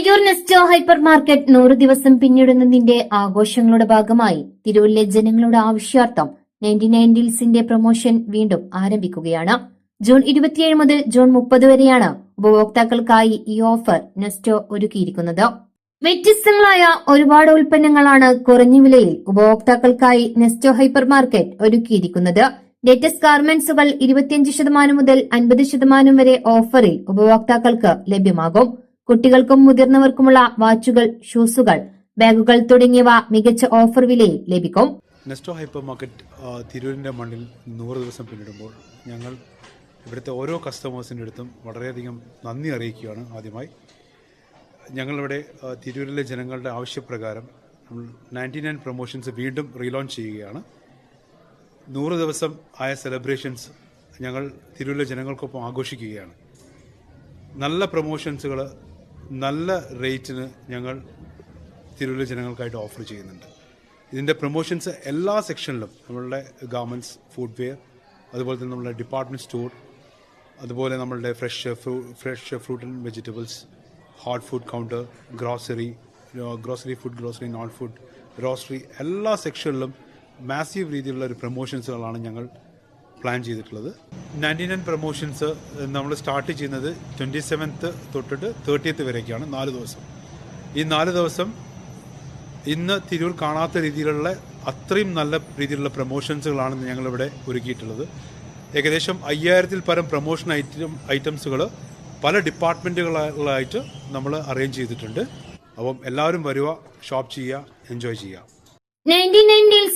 Tirur Nesto hyper market നൂറ് ദിവസം പിന്നിടുന്നതിന്റെ ആഘോഷങ്ങളുടെ ഭാഗമായി തിരൂരിലെ ജനങ്ങളുടെ ആവശ്യാർത്ഥം നയന്റി നയൻ ഡീൽസിന്റെ പ്രൊമോഷൻ വീണ്ടും ആരംഭിക്കുകയാണ്. ജൂൺ ഇരുപത്തിയേഴ് മുതൽ ജൂൺ മുപ്പത് വരെയാണ് ഉപഭോക്താക്കൾക്കായി ഈ ഓഫർ നെസ്റ്റോ ഒരുക്കിയിരിക്കുന്നത്. വ്യത്യസ്തങ്ങളായ ഒരുപാട് ഉൽപ്പന്നങ്ങളാണ് കുറഞ്ഞ വിലയിൽ ഉപഭോക്താക്കൾക്കായി നെസ്റ്റോ ഹൈപ്പർ മാർക്കറ്റ് ഒരുക്കിയിരിക്കുന്നത്. ലേറ്റസ്റ്റ് ഗാർമെന്റ്സുകൾ ഇരുപത്തിയഞ്ച് ശതമാനം മുതൽ അൻപത് ശതമാനം വരെ ഓഫറിൽ ഉപഭോക്താക്കൾക്ക് ലഭ്യമാകും. കുട്ടികൾക്കും മുതിർന്നവർക്കുമുള്ള വാച്ചുകൾ ഷൂസുകൾ ബാഗുകൾ തുടങ്ങിയവ മികച്ച ഓഫർ വിലയിൽ ലഭിക്കും. നെസ്റ്റോ ഹൈപ്പർ മാർക്കറ്റ് തിരൂരിന്റെ മണ്ണിൽ നൂറ് ദിവസം പിന്നിടുമ്പോൾ ഞങ്ങൾ ഇവിടുത്തെ ഓരോ കസ്റ്റമേഴ്സിന്റെ അടുത്തും വളരെയധികം നന്ദി അറിയിക്കുകയാണ് ആദ്യമായി. ഞങ്ങളിവിടെ തിരൂരിലെ ജനങ്ങളുടെ ആവശ്യപ്രകാരം നയന്റി നയൻ പ്രൊമോഷൻസ് വീണ്ടും റീലോഞ്ച് ചെയ്യുകയാണ്. നൂറ് ദിവസം ആയ സെലിബ്രേഷൻസ് ഞങ്ങൾ തിരൂരിലെ ജനങ്ങൾക്കൊപ്പം ആഘോഷിക്കുകയാണ്. നല്ല പ്രൊമോഷൻസുകൾ നല്ല റേറ്റിന് ഞങ്ങൾ തിരുവല്ല ജനങ്ങൾക്കായിട്ട് ഓഫർ ചെയ്യുന്നുണ്ട്. ഇതിന്റെ പ്രൊമോഷൻസ് എല്ലാ സെക്ഷനിലും നമ്മളുടെ ഗാർമെന്റ്സ് ഫുഡ് വെയർ അതുപോലെ തന്നെ നമ്മളുടെ ഡിപ്പാർട്ട്മെന്റ് സ്റ്റോർ അതുപോലെ നമ്മളുടെ fresh fru fresh fruit and vegetables hot food counter grocery grocery food grocery non food grocery എല്ലാ സെക്ഷനിലും മാസീവ് രീതിയിലുള്ള ഒരു പ്രൊമോഷൻസുകളാണ് ഞങ്ങൾ പ്ലാൻ ചെയ്തിട്ടുള്ളത്. നയന്റി നയൻ പ്രൊമോഷൻസ് നമ്മൾ സ്റ്റാർട്ട് ചെയ്യുന്നത് ട്വന്റി സെവൻത്ത് തൊട്ടിട്ട് തേർട്ടിയത്ത് വരെയൊക്കെയാണ് നാല് ദിവസം. ഈ നാല് ദിവസം ഇന്ന് തിരൂർ കാണാത്ത രീതിയിലുള്ള അത്രയും നല്ല രീതിയിലുള്ള പ്രൊമോഷൻസുകളാണ് ഞങ്ങളിവിടെ ഒരുക്കിയിട്ടുള്ളത്. ഏകദേശം അയ്യായിരത്തിൽ പരം പ്രൊമോഷൻ ഐറ്റം ഐറ്റംസുകൾ പല ഡിപ്പാർട്ട്മെന്റുകളായിട്ട് നമ്മൾ അറേഞ്ച് ചെയ്തിട്ടുണ്ട്. അപ്പം എല്ലാവരും വരിക ഷോപ്പ് ചെയ്യുക എൻജോയ് ചെയ്യുക. നയന്റി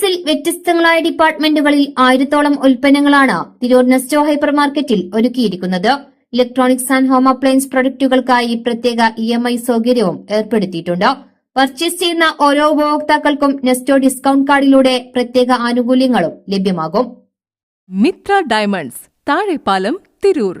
നയൻ വ്യത്യസ്തങ്ങളായ ഡിപ്പാർട്ട്മെന്റുകളിൽ ആയിരത്തോളം ഉൽപ്പന്നങ്ങളാണ് തിരൂർ നെസ്റ്റോ ഹൈപ്പർ മാർക്കറ്റിൽ ഒരുക്കിയിരിക്കുന്നത്. ഇലക്ട്രോണിക്സ് ആൻഡ് ഹോം അപ്ലയൻസ് പ്രൊഡക്റ്റുകൾക്കായി പ്രത്യേക ഇ എം ഐ സൗകര്യവും ഏർപ്പെടുത്തിയിട്ടുണ്ട്. പർച്ചേസ് ചെയ്യുന്ന ഓരോ ഉപഭോക്താക്കൾക്കും നെസ്റ്റോ ഡിസ്കൗണ്ട് കാർഡിലൂടെ പ്രത്യേക ആനുകൂല്യങ്ങളും ലഭ്യമാകും. മിത്ര ഡയമണ്ട്സ് താഴെപ്പാലം തിരൂർ.